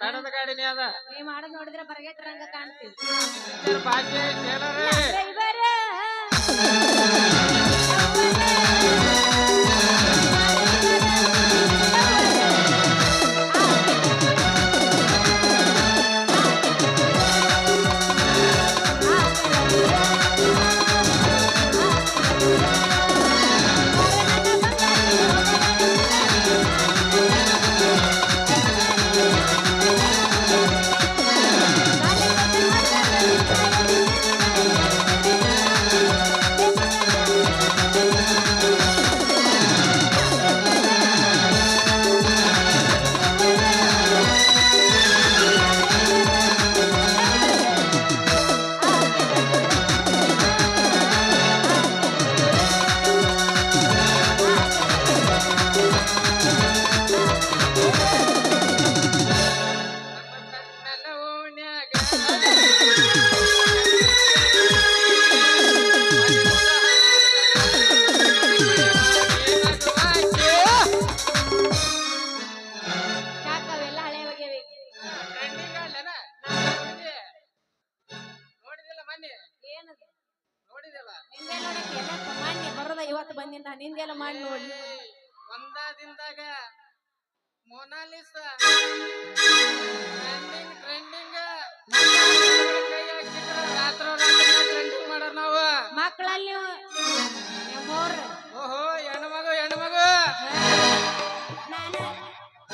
ತಡದ ಗಾಡಿನೇ ಅದ. ನೀ ಮಾಡೋದ್ ನೋಡಿದ್ರೆ ಬರಗೇಟ್ರಂಗ ಕಾಣ್ತೀವಿ ಭಾಗ್ಯ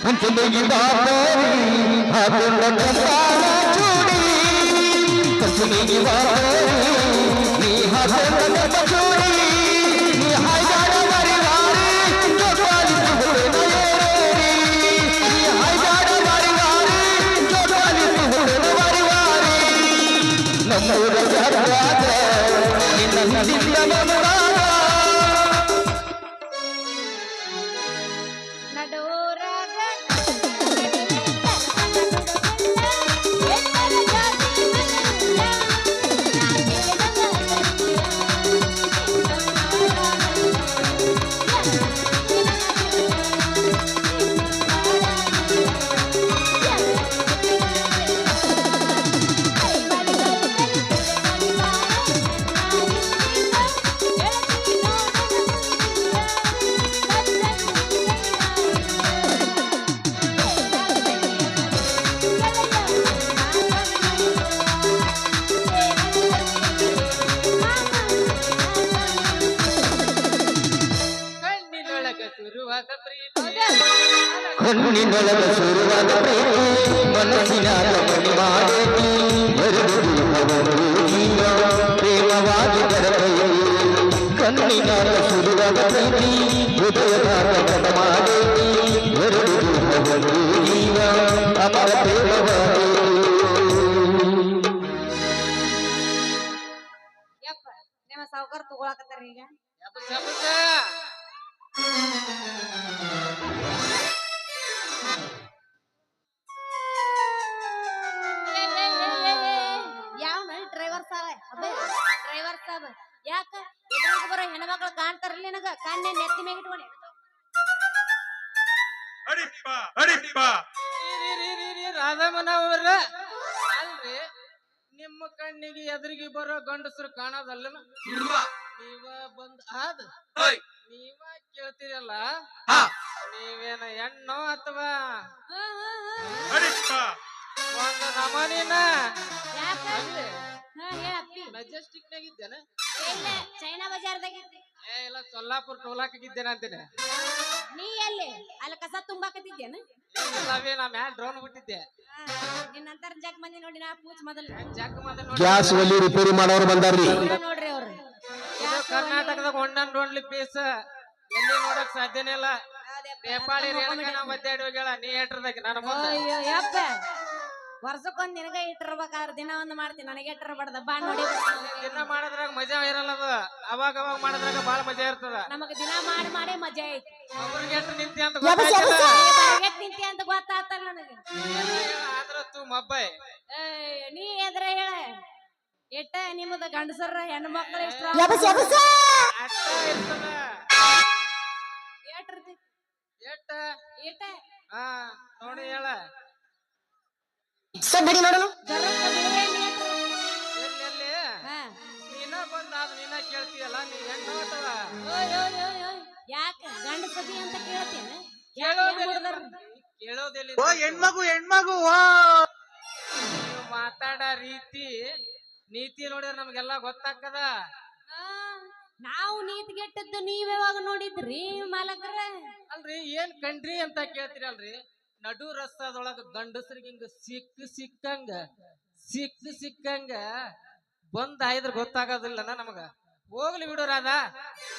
ಕಂಚಿನಿಗೆ ಬಾರಿ ಹಾಕೊಂಡ ಕಂಬಾಳ ಚೂಡಿ ಕಂಚಿನಿಗೆ ಬಾರಿ ನೀ ಹಾಕೊಂಡ ಕಂಬ ಚೂಡಿ ನೀ ಹಾಯ್ದಾಡ ಮರಿ ವಾರಿ ಜೋಪಾಲಿ ತುಗುಳಿನ ಏರೇರಿ ನೀ ಹಾಯ್ದಾಡ ಮರಿ ವಾರಿ ಜೋಪಾಲಿ ತುಗುಳಿನ ಮರಿ ವಾರಿ ನಮ್ಮೂರ ಜಾತ್ರಾಗ ನಿನ್ನ ನಿನ್ನ ಮನರಾಗ ನಡೂರಾಗ ಕಣ್ಣಿನೊಳಗ ಶುರುವಾದ ಪ್ರೀತಿ ಹೃದಯದ ಗಮನ ಮಾಡೇತಿ ಎರಡು ಜೀವನಗಳು ಜೀವ ಅಮರ ಪ್ರೇಮವಾಗಿ ಯಪ್ಪ ನಿಮ್ಮ ಸಾವುಕಾರ ತಗೊಳಕತ್ತಾರ ಈಗ ಅಡಿಪ್ಪ ಅಡಿಪ್ಪ ಅಲ್ರಿ ನಿಮ್ಮ ಕಣ್ಣಿಗೆ ಎದುರಿಗೆ ಬರೋ ಗಂಡಸರು ಕಾಣೋದಲ್ಲನ? ನೀವ ಬಂದ್ ಆದ ನೀವ ಕೇಳ್ತೀರಲ್ಲ? ಹಾ. ನೀವೇನ ಹೆಣ್ಣು ಅಥವಾ? ಅಡಿಪ್ಪ ಒಂದು ನಮನಿನ? ಯಾಕ ಅಲ್ಲಿ ಹಾ ಹೇಳಪ್ಪಿ ಮೆಜೆಸ್ಟಿಕ್ ಇಲ್ಲ ಚೈನಾ ಬಜಾರ್ದಾಗ? ಇದ್ದಿ. ಏ ಇಲ್ಲ ಸೊಲ್ಲಾಪುರ ಟೋಲಾಕಿದ್ದೇನೆ ಅಂತೀನಿ. ನೀ ಎಲ್ಲಿ? ಅಲ್ಲಿ ಕಸ ತುಂಬಾಕತ್ತಿದ್ದೇನ? ಅವಿ ನಾ ಮ್ಯಾಲ ಡ್ರೋನ್ ಬಿಟ್ಟಿದ್ದೆ. ನಿನ್ನಂತರ ಜಗ್ ಮಂದಿ ನೋಡಿ ನಾ ಪೂಜ್ ಮೊದಲು. ಜಗ್ ನೋಡಿ ಗ್ಯಾಸ್ ಒಲಿ ರಿಪೇರಿ ಮಾಡೋರು ಬಂದಾರ್ರಿ. ಇವ್ರ ನೋಡ್ರಿ ಅವ್ರು. ಇದು ಕರ್ನಾಟಕದಾಗ ಒಂದೊಂದು ಓನ್ಲಿ ಪೀಸ್ ಎಲ್ಲಿ ನೋಡಕ್ ಸಾಧ್ಯನೇ ಇಲ್ಲ. ನೇಪಾಳಿ ನಾ ಮದ್ದಾಡಿ ಹೋಗ್ಯಾಳ ನೀ ಹೇಳ್ರದಾಗ ನನ್ನ ಮುಂದೆ ಅಯ್ಯೋ ಯಪ್ಪ. ವರ್ಷಕ್ಕೊಂದ್ ನಿನಗ ಇಟ್ಟಿರ್ಬೇಕಾದ್ರೆ ದಿನ ಒಂದ್ ಮಾಡ್ತೀನಿ ನನಗೆ ಇಟ್ಟಿರಬಾರ್ದ. ಬಾ ನೋಡಿ. ದಿನ ಮಾಡಿದ್ರಾಗ ಮಜಾ ಇರಲ್ಲ ಅದು ಅವಾಗ ಅವಾಗ ಮಾಡಿದ್ರಾಗ ಬಾಳ ಮಜಾ ಇರ್ತದ. ನಮಗ್ ದಿನ ಮಾಡಿ ಮಾಡಿ ಮಜಾ ಐತಿ. ಒಬ್ರಿಗೆ ಎಷ್ಟು ನಿಂತಿ ಅಂತ ಗೊತ್ತಾಯ್ತಲ್ಲ ನೀ ನಿಂತಿ ಅಂತ ಗೊತ್ತಾತಲ್ಲ ನನಗೆ. ಆದ್ರ ತು ಮಬ್ಬೈ. ಏಯ್, ನೀ ಎದ್ರ ಹೇಳ? ಎಟ್ಟ ನಿಮ್ದ ಗಂಡಸರ ಹೆಣ್ಣು ಮಕ್ಕಳು ಇಷ್ಟ ಅಷ್ಟ ಇರ್ತದ. ಎಟ್ ಇರ್ತೈತಿ ಎಷ್ಟ ಎಟ್ಟ? ಹಾ ನೋಡಿ ಹೇಳ. ಸಬ್ಬಡಿ ನೋಡೋಣ. ನೀನ ಬಂದಾದ ನೀನ ಕೇಳ್ತೀಯಲ್ಲ ನೀ ಹೆಂಗ್ ಓಯ್. ಯಾಕ ಗಂಡ ಅಂತ ಕೇಳ್ತೇನೆ? ಕೇಳೋದೆಲ್ಲ ಓ ಹೆಣ್ಮಗು ಹೆಣ್ಮಗು ಓ. ನೀವು ಮಾತಾಡೋ ರೀತಿ ನೀತಿ ನೋಡಿದ್ರೆ ನಮ್ಗೆಲ್ಲ ಗೊತ್ತಾಗ್ತದ? ನಾವು ನೀತಿಗೆಟ್ಟದ್ದು ನೀವ್ ಯಾವಾಗ ನೋಡಿದ್ರಿ ಮಾಲಕರ? ಅಲ್ರಿ ಏನ್ ಕಂಡ್ರಿ ಅಂತ ಕೇಳ್ತೀರಲ್ರಿ? ನಡು ರಸ್ತಾದೊಳಗ ಗಂಡಸ್ರಿಗೆ ಹಿಂಗ ಸಿಕ್ಕ ಸಿಕ್ಕಂಗ ಸಿಕ್ಕ ಸಿಕ್ಕಂಗ ಬಂದ್ ಆಯ್ದ್ರ ಗೊತ್ತಾಗೋದಿಲ್ಲನ ನಮಗ. ಹೋಗ್ಲಿ ಬಿಡು ರಾಧ.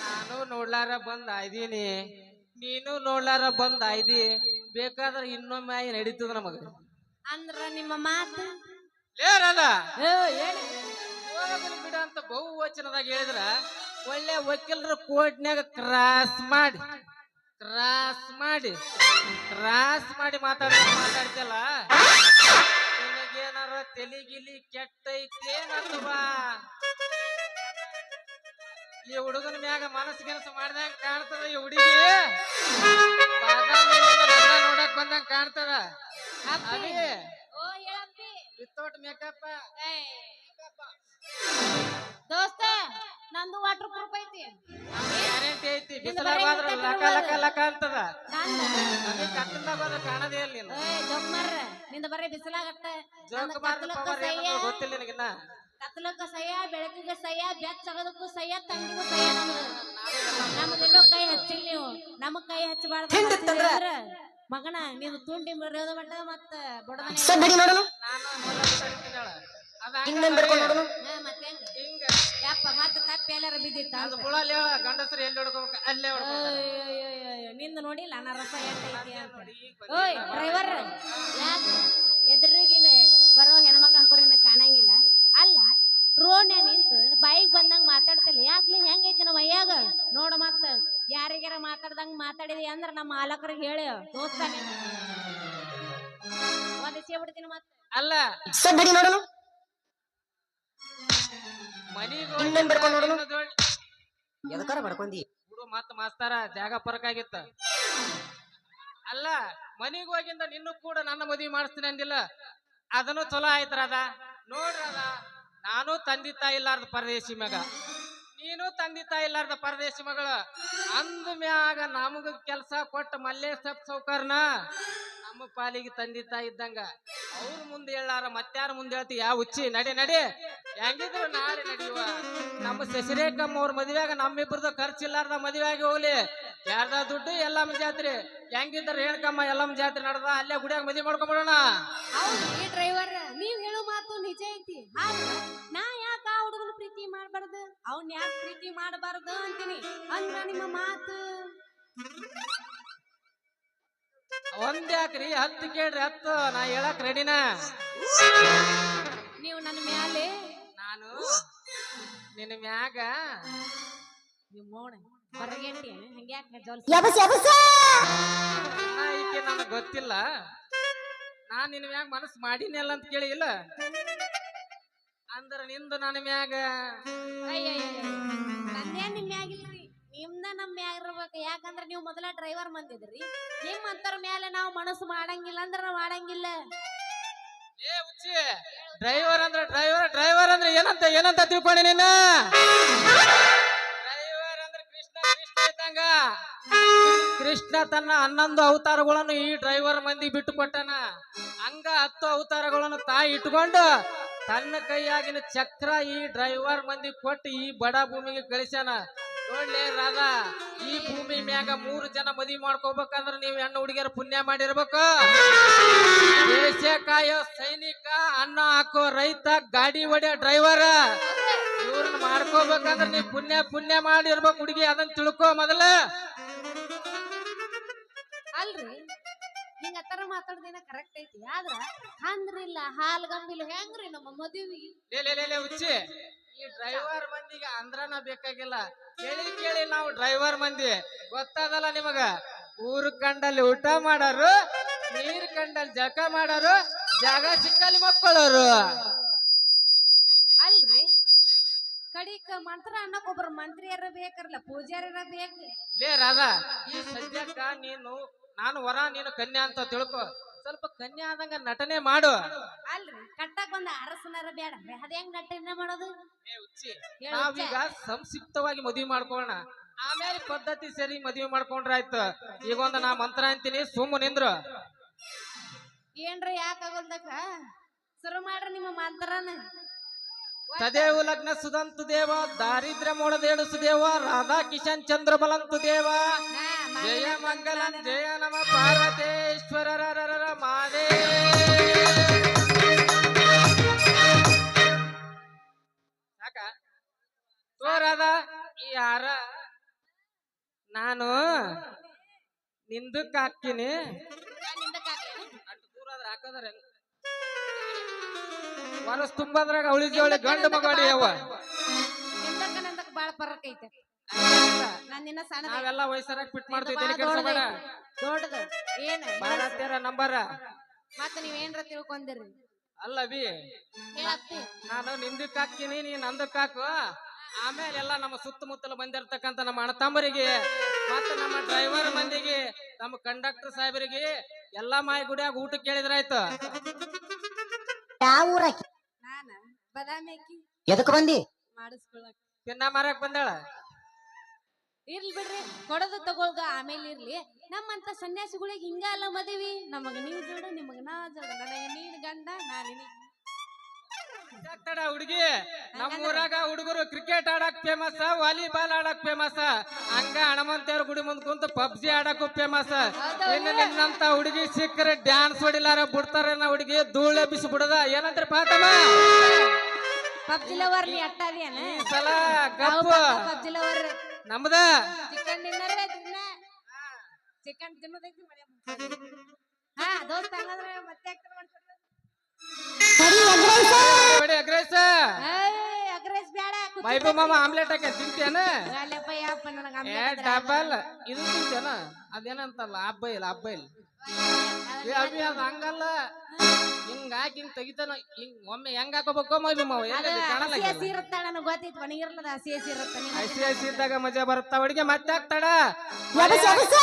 ನಾನು ನೋಡ್ಲಾರ ಬಂದ್ ಆಯ್ದೀನಿ ನೀನು ನೋಡ್ಲಾರ ಬಂದ್ ಆಯ್ದಿ ಬೇಕಾದ್ರೆ ಇನ್ನೊಮ್ಮೆ ಆಯ್ ನಡೀತದ ನಮಗ. ಅಂದ್ರ ನಿಮ್ಮ ಮಾತು? ಲೇ ರಾಧಾ. ಏ, ವಚನದಾಗ ಹೋಗಲಿ ಬಿಡು ಅಂತ ಬಹುವಚನದಾಗ ಹೇಳಿದ್ರ ಒಳ್ಳೆ ವಕೀಲರ ಕೋರ್ಟ್ನ್ಯಾಗ ಕ್ರಾಸ್ ಮಾಡಿ. ಕ್ರಾಸ್ ಮಾಡಿ ಕ್ರಾಸ್ ಮಾಡಿ ಮಾತಾಡ ಮಾತಾಡ್ತಲ್ಲ ನಿನಗೇನಾರ ತೆಲಿಗಿಲಿ ಕೆಟ್ಟೈತೇನಲ್ವಾ ಈ ಹುಡುಗನ ಮ್ಯಾಗ ಮನಸ್ಸು ಕೆಲಸ ಮಾಡ್ದಂಗ ಕಾಣ್ತದ ಈ ಹುಡುಗಿ? ನೋಡಕ್ ಬಂದಂಗ ಕಾಣ್ತದ? Without makeup. ದೋಸ್ತ ನಂದು ವಾಟರ್ ಪ್ರೂಫ್ ಐತಿ ಬಿಸಿಲಾಗ ಹೋದ್ರ ಲಕ ಲಕ ಲಕ ಅಂತದ. ನಂದ ನಮಗೆ ಕತ್ತಲ್ದಾಗ ಹೋದ್ರ ಕಾಣದೇ ಇಲ್ಲ ನೀನು ಏ ಜೋಕ್ ಮಾರ್ರ ನಿಂದ ಬರೀ ಬಿಸಿಲಾಗತ್ತ. ಜೋಕ್ ಮಾರ್ದ ಪವರ್ ಏನೋ ಗೊತ್ತಿಲ್ಲ ನಿನಗಿನ್ನ. ಕತ್ಲಕ್ಕ ಸಯ್ಯ ಬೆಳಕಿಗೆ ಸಯ್ಯ ಬೆಚ್ಚಗದಕ್ಕೂ ಸಯ್ಯ ತಂಗಿಗೂ ಸಯ್ಯ ನಮ್ದು. ನಮ್ದಿನ್ನೂ ಕೈ ಹಚ್ಚಿಲ್ಲ ನೀವು. ನಮಗ್ ಕೈ ಹಚ್ಚಬಾರ್ದು ಮಗನ ನೀನು ತುಂಡಿ ಮರ್ಯೋದ ಮಟ್ಟ ಮತ್ತ ಬಡದನೆ ನಾನು ಹೇಳ ಅದ ಇನ್ನೊಂದ್ ಬರ್ಕೊಂಡು ನೋಡೋಣ ಎಲ್ಲಾರ ಬಿದ್ದಿತ್ತ? ಅದು ಬುಳಲ್ಲಿ ಹೇಳ ಗಂಡಸರು ಎಲ್ಲಿ ಹೊಡ್ಕೋಬೇಕು ಅಲ್ಲೇ ಹೊಡ್ಕೋಬೇಕು ನಿಂದ ನೋಡಿಲ್ಲ ನಾ ರಸ ಅಂತ ಓಯ್ ಡ್ರೈವರ್ ಯಾಕ ಎದುರಿಗಿದೆ ಬರೋ ಹೆಣ್ಮಕ್ಳು ಅನ್ಕೋರಿನ ಕಾಣಂಗಿಲ್ಲ ಅಲ್ಲ ರೋಡ್ನ್ಯಾಗ ನಿಂತು ಬೈಕ್ ಬಂದಂಗ ಮಾತಾಡ್ತಿಲ್ಲ ಯಾಕ್ಲಿ ಹೆಂಗೈತಿ ನಮ್ಮ ಮೈಯಾಗ ನೋಡ ಮತ್ತ ಯಾರಿಗಾರ ಮಾತಾಡ್ದಂಗ ಮಾತಾಡಿದಿ ಅಂದ್ರ ನಮ್ಮ ಮಾಲಕರಿಗೆ ಹೇಳಿ ದೋಸ್ತ ನೀನು ಒಂದ್ ಇಸ್ಕೆ ಬಿಡ್ತೀನಿ ಮತ್ತ ಅಲ್ಲ ಬಿಡಿ ನೋಡೋಣ ಹೋಗಿ ಎದಕಾರ ಬಡ್ಕೊಂಡಿ ಬಿಡು ಮತ್ತ ಮಾಸ್ತಾರ ಜಾಗ ಪರಕಾಗಿತ್ತ. ಅಲ್ಲ ಮನಿಗ್ ಹೋಗಿಂದ ನಿನ್ನೂ ಕೂಡ ನನ್ನ ಮದುವೆ ಮಾಡಿಸ್ತೀನಿ ಅಂದಿಲ್ಲ? ಅದನ್ನು ಚಲೋ ಆಯ್ತರ ಅದ ನೋಡ್ರದ ನಾನು ತಂದಿ ತಾಯಿ ಇಲ್ಲಾರ್ದ ಪರದೇಶಿ ಮಗ. ನೀನು ತಂದಿ ತಾಯಿ ಇಲ್ಲಾರ್ದ ಪರದೇಶಿ ಮಗಳ. ಅಂದ ಮ್ಯಾಗ ನಮಗ ಕೆಲಸ ಕೊಟ್ಟ ಮಲ್ಲೇಶ್ ಸೌಕರ್ನ ನಮ್ಮ ಪಾಲಿಗೆ ತಂದಿ ತಾಯಿ ಇದ್ದಂಗ. ಅವ್ರ ಮುಂದೆ ಹೇಳಾರ ಮತ್ತಾರ ಮುಂದೆ ಹೇಳ್ತಿ ಯಾವ ಉಚ್ಚಿ ನಡೆ, ನಡಿ. ಹೆಂಗಿದ್ರು ನಾಳೆ ನಡೆಯುವ. ನಮ್ಮ ಶಶಿರೇಖಮ್ಮ ಅವ್ರ ಮದ್ವೆಯಾಗ ನಮ್ಮಿಬ್ಬರದ ಖರ್ಚಿಲ್ಲಾರ್ದ ಮದ್ವೆಯಾಗಿ ಹೋಗ್ಲಿ. ಯಾರ್ದ ದುಡ್ಡು ಎಲ್ಲಮ್ಮ ಜಾತ್ರೆ. ಹೆಂಗಿದ್ರ ಹೇಳ್ಕಮ್ಮ ಎಲ್ಲಮ್ಮ ಜಾತ್ರೆ ನಡ್ದ ಅಲ್ಲೇ ಗುಡಿಯಾಗ ಮದ್ವೆ ಮಾಡ್ಕೊಂಡ್ಬಿಡೋಣ ಹೌದು ಡ್ರೈವರ್ ನೀವ್ ಹೇಳೋ ಮಾತು ನಿಜ ಐತಿ. ನಾ ಯಾಕ ಆ ಹುಡುಗನ ಪ್ರೀತಿ ಮಾಡ್ಬಾರ್ದು? ಅವ್ನ ಯಾಕೆ ಪ್ರೀತಿ ಮಾಡಬಾರ್ದು ಅಂತೀನಿ. ಅಂದ್ರ ನಿಮ್ಮ ಮಾತು. ಒಂದ್ ಯಾಕ್ರಿ? ಹತ್ತು ಕೇಳ್ರಿ ಹತ್ತು. ನಾ ಹೇಳಕ್ ರೆಡಿನ ನೀವು ನನ್ನ ಮ್ಯಾಲೆ? ನಾನು? ನಿನ್ನ ಮ್ಯಾಗ? ನಿಮ್ ಮೋಣ. ಹೊರಗೆಂಟಿ ಹಂಗ್ಯಾಕ ಜೋಲ್ಸ? ಯಬಸ್ ಯಬಸ್ ನಾ ಈಕೆ ನನಗ್ ಗೊತ್ತಿಲ್ಲ. ನಾನು ನಿನ್ನ ಮ್ಯಾಗ ಮನಸ್ಸು ಮಾಡಿನಲ್ಲ ಅಂತ ಕೇಳಿ ಇಲ್ಲ? ಅಂದ್ರ ನಿಂದು ನನ್ನ ಮ್ಯಾಗ? ನನ್ನೇ ನಿನ್ ಮ್ಯಾಗ ನಮ್ ಮ್ಯಾಗ ಇರ್ಬೇಕು. ಯಾಕಂದ್ರ ನೀವು ಮೊದಲ ಡ್ರೈವರ್ ಬಂದಿದ್ರಿ ನಿಮ್ ಅಂತರ ಮೇಲೆ ನಾವು ಮನಸ್ಸು ಮಾಡಂಗಿಲ್ಲ ಅಂದ್ರೆ ನಾವು ಮಾಡಂಗಿಲ್ಲ. ಡ್ರೈವರ್ ಅಂದ್ರೆ ಡ್ರೈವರ್ ಡ್ರೈವರ್ ಅಂದ್ರೆ ಏನಂತ ಏನಂತ ತಿಳ್ಕೊಂಡಿ ನಿನ್ನ ಡ್ರೈವರ್ ಅಂದ್ರೆ ಕೃಷ್ಣ ಕೃಷ್ಣ ತನ್ನ ಹನ್ನೊಂದು ಅವತಾರಗಳನ್ನು ಈ ಡ್ರೈವರ್ ಮಂದಿ ಬಿಟ್ಟು ಕೊಟ್ಟನ ಹಂಗ ಹತ್ತು ಅವತಾರಗಳನ್ನು ತಾಯಿ ಇಟ್ಕೊಂಡು ತನ್ನ ಕೈಯಾಗಿನ ಚಕ್ರ ಈ ಡ್ರೈವರ್ ಮಂದಿ ಕೊಟ್ಟು ಈ ಬಡ ಭೂಮಿಗೆ ಕಳಿಸ್ಯಾನ. ನೋಡ್ಲಿ ರಾಧಾ, ಈ ಭೂಮಿ ಮ್ಯಾಗ ಮೂರು ಜನ ಮದ್ವಿ ಮಾಡ್ಕೋಬೇಕಂದ್ರ ನೀವು ಹೆಣ್ಣು ಹುಡುಗಿಯರ ಪುಣ್ಯ ಮಾಡಿರ್ಬೇಕು. ದೇಶ ಕಾಯೋ ಸೈನಿಕ, ಅನ್ನ ಹಾಕೋ ರೈತ, ಗಾಡಿ ಹೊಡೆಯೋ ಡ್ರೈವರ್ ಇವ್ರನ್ನ ಮಾಡ್ಕೋಬೇಕಂದ್ರ ನೀವು ಪುಣ್ಯ ಪುಣ್ಯ ಮಾಡಿರ್ಬೇಕು ಹುಡುಗಿ, ಅದನ್ನ ತಿಳ್ಕೊ ಮೊದಲ. ಅಲ್ರಿ? ಹಿಂಗ ಆತರ ಮಾತಾಡ್ದೇನ ಕರೆಕ್ಟ್ ಐತಿ. ಆದ್ರ ಹಂದ್ರಿಲ್ಲ ಹಾಲ್ ಗಂಬಿಲ್ಲ ಹೆಂಗ್ರಿ ನಮ್ಮ ಮದುವಿ? ಲೇ ಲೇ ಲೇ ಲೇ ಹುಚ್ಚಿ. ಈ ಡ್ರೈವರ್ ಮಂದಿಗೆ ಅಂದ್ರನ ಬೇಕಾಗಿಲ್ಲ. ಕೇಳಿ ಕೇಳಿ ನಾವು ಡ್ರೈವರ್ ಮಂದಿ. ಗೊತ್ತಾದಲ್ಲ ನಿಮಗ? ಊರು ಕಂಡಲ್ಲಿ ಊಟ ಮಾಡೋರು ನೀರ್ ಕಂಡಲ್ಲಿ ಜಳಕ ಮಾಡೋರು ಜಾಗ ಸಿಕ್ಕಲ್ಲಿ ಮಕ್ಕಳರು ಅಲ್ರಿ. ಕಡಿಕ ಮಂತ್ರ ಅನ್ನಕ್ ಒಬ್ರ ಮಂತ್ರಿಯರ ಬೇಕಲ್ಲ ಪೂಜಾರಿಯರ ಬೇಕು ಲೇ ರಾಧಾ ಈ ಸದ್ಯಕ್ಕ ನೀನು ನಾನು ವರ ನೀನು ಕನ್ಯಾ ಅಂತ ತಿಳ್ಕೊ. ಸ್ವಲ್ಪ ಕನ್ಯಾ ಆದಂಗ ನಟನೆ ಮಾಡು. ಅಲ್ರಿ ಕಟ್ಟಕ್ ಒಂದ್ ಅರಸನರ ಬೇಡ ಅದೇ ಹೆಂಗ್ ನಟನೆ ಮಾಡೋದು? ಏ ಹುಚ್ಚಿ, ಹೇಳು ನಾವೀಗ ಸಂಕ್ಷಿಪ್ತವಾಗಿ ಮದುವೆ ಮಾಡ್ಕೊಳ್ಳೋಣ ಆಮೇಲೆ ಪದ್ಧತಿ ಸರಿ ಮದುವೆ ಮಾಡ್ಕೊಂಡ್ರ ಆಯ್ತು ಈಗ ಒಂದು ನಾ ಮಂತ್ರ ಅಂತೀನಿ ಸುಮ್ಮ ನಿಂದ್ರು. ಏನ್ರ ಯಾಕಾಗಲ್ದಕ್ಕ ಶುರು ಮಾಡ್ರಿ ನಿಮ್ಮ ಮಂತ್ರನ. ತದೇವು ಲಗ್ನ ಸುಧಂತು ದೇವ ದಾರಿದ್ರ್ಯ ಮೂಡದೇಡು ಸುದೇವ ರಾಧಾ ಕಿಶನ್ ಚಂದ್ರ ಬಲಂತು ದೇವ. ಜಯ ಮಂಗಲ ಜಯ ನಮ ಪಾರ್ವತೇಶ್ವರ ಮಾದೇ. ತೋರದ ಹಾರ ನಾನು ನಿಂದಕ್ಕೆ ಹಾಕ್ತೀನಿ. ದೂರ ಆದ್ರೆ ಹಾಕೋದ್ರ ಹೆಂಗ್? ತುಂಬಾದ್ರಾಗ ಅವಳಿ ಜೋಳಿ ಗಂಡು ಮಗಡಿ ಅವ. ಬಾಳ ಫರಕ್ ಐತೆ? ನಾನ್ ನಿನ್ನ ಸಣ್ಣ ನಾವೆಲ್ಲ ವಯಸ್ಸರಾಗ ಫಿಟ್ ಮಾಡ್ತೀವಿ ಕೆಲಸ. ದೊಡ್ಡದು. ಏನ? ಭಾರತೀಯರ ನಂಬರ. ಮತ್ತೆ ನೀವ್ ಏನ್ರ ತಿಳ್ಕೊಂಡಿರಿ? ಅಲ್ಲ ಬಿ ನಾನು ನಿಮ್ದಕ್ ಹಾಕ್ತೀನಿ ನೀ ನಂದಕ್ಕೆ ಹಾಕು ಆಮೇಲೆ ಎಲ್ಲ ನಮ್ಮ ಸುತ್ತಮುತ್ತಲು ಬಂದಿರತಕ್ಕಂತ ನಮ್ಮ ಅಣ್ಣತಮ್ಮರಿಗೆ ಮತ್ತೆ ನಮ್ಮ ಡ್ರೈವರ್ ಮಂದಿಗೆ ನಮ್ಮ ಕಂಡಕ್ಟರ್ ಸಾಹೇಬರಿಗೆ ಎಲ್ಲಾ ಮಾಯಿ ಗುಡಿಯಾಗ ಊಟ ಕೇಳಿದ್ರಾಯ್ತು ಯಾವ ನಾನ ಬದಾಮಿ ಎದಕ್ ಬಂದಿ? ಮಾಡಿಸ್ಕೊಳಕ್. ತಿನ್ನ ಮಾರಕ್ ಬಂದಾಳ? ಇರ್ಲಿ ಬಿಡ್ರಿ ಕೊಡೋದು ತಗೊಳ್ದ ಆಮೇಲೆ ಇರ್ಲಿ. ನಮ್ಮಂತ ಸನ್ಯಾಸಿಗಳಿಗೆ ಹಿಂಗ ಅಲ್ಲ ಮದುವೆ. ನಮಗ ನೀವ್ ಜೋಡು ನಿಮಗ ನಾ ಜೋಡು. ನನಗೆ ನೀನ್ ಗಂಡ ನಾ ನಿನಗ್ ತಡ ಹುಡುಗಿ? ನಮ್ಮ ಊರಾಗ ಹುಡುಗರು ಕ್ರಿಕೆಟ್ ಆಡಕ್ ಫೇಮಸ್ ವಾಲಿಬಾಲ್ ಆಡಕ್ ಫೇಮಸ್ ಹಂಗ ಹಣಮಂತೇವ್ರ ಗುಡಿ ಮುಂದ್ ಕುಂತು ಪಬ್ಜಿ ಆಡಕ್ಕೂ ಫೇಮಸ್ ಇನ್ನು ನಿನ್ನಂತ ಹುಡುಗಿ ಸಿಕ್ಕರೆ ಡ್ಯಾನ್ಸ್ ಹೊಡಿಲಾರ ಬಿಡ್ತಾರ ನಾ ಹುಡುಗಿ ಧೂಳೆ ಬಿಸಿ ಬಿಡದ. ಏನಂತ್ರಿ ಪಾತಮ್ಮ? ಪಬ್ಜಿ ಲವರ್ ನೀ ಅಟ್ಟಾರಿಯನ ಈ ಸಲ ಗಪ್ಪು ಪಬ್ಜಿ ಲವರ್. ನಮ್ದ? ಚಿಕನ್ ತಿನ್ನರೆ ತಿನ್ನ ಚಿಕನ್ ತಿನ್ನೋದೈತಿ ಮಳೆ ಹಾ ದೋಸ್ತ ಹಂಗಂದ್ರೆ ಮತ್ತೆ ಯಾಕೆ ಮಾಡ್ಕೊಡ್ಬೇಕು? ಅಗ್ರೇಸ್. ಅಗ್ರೆಸ್ ಬೇಡ ಮೈಬೂ ಮಾಮ ಆಮ್ಲೆಟ್ ಹಾಕಿ ತಿಂತೇನ ಅಲ್ಲಪ್ಪ ಯಪ್ಪ ನನಗ ಏ ಡಬಲ್. ಇದು ತಿಂತೇನ ಅದೇನಂತಲ್ಲ ಹಬ್ಬ ಇಲ್ಲ ಏ ಅಭಿ ಅದ ಹಂಗಲ್ಲ. ಹಿಂಗ್ ಹಾಕಿ ಹಿಂಗ್ ತೆಗಿತಾನ ಹಿಂಗ್ ಒಮ್ಮೆ ಹೆಂಗ್ ಹಾಕೋಬೇಕು ಮೈಬಿ ಮಾವ ಕಾಣಲ್ಲ ಹಸಿ ಹಸಿ ಇರುತ್ತ ನನಗೆ ಗೊತ್ತೈತಿ ಒಣಗಿರ್ಲದ ಹಸಿ ಹಸಿ ಇರುತ್ತೆ ನೀನು ಐಸಿ ಐಸಿ ಇದ್ದಾಗ ಮಜಾ ಬರುತ್ತ? ಅಡಿಗೆ ಮತ್ತೆ ಹಾಕ್ತಾಡ? ಎಬಸ್ ಎಬಸ್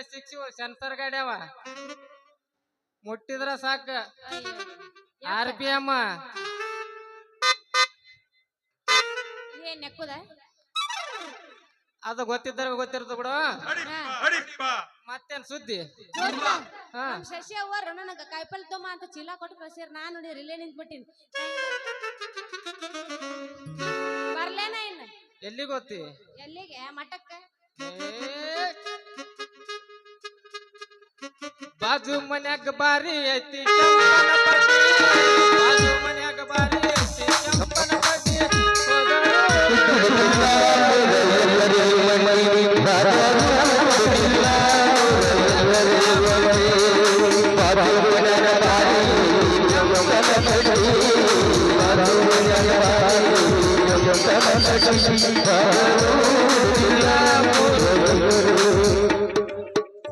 ಎಸ್ ಸಿಕ್ಸ್ ಸೆನ್ಸರ್ ಗಾಡಿ ಅವ. ಮುಟ್ಟಿದ್ರ ಸಾಕ. ಆರ್ ಪಿ ಎಂ ಏನ್ ನೆಕ್ಕುದ? ಅದು ಗೊತ್ತಿದ್ದರೆ ಗೊತ್ತಿರ್ತ ಬಿಡು. ಮತ್ತೇನ್ ಸುದ್ದಿ? ನಮ್ ಶಶಿ ಅವರು ನನಗ ಕಾಯಿಪಲ್ಲೆ ತೊಮ್ಮ ಅಂತ ಚೀಲ ಕೊಟ್ಟು ಕಳ್ಸಿರ್ ನಾನ್ ನೋಡಿ ರಿಲೇ ನಿಂತ್ಬಿಟ್ಟಿನಿ. ಬರ್ಲೇನ ಇನ್ನ? ಎಲ್ಲಿ ಗೊತ್ತಿ? ಎಲ್ಲಿಗೆ? ಮಠಕ್ಕೆ? ಏ, ಬಾಜು ಮನ್ಯಾಗ ಬಾರಿ ಐತಿ ಬಾಜು ಮನ್ಯಾಗ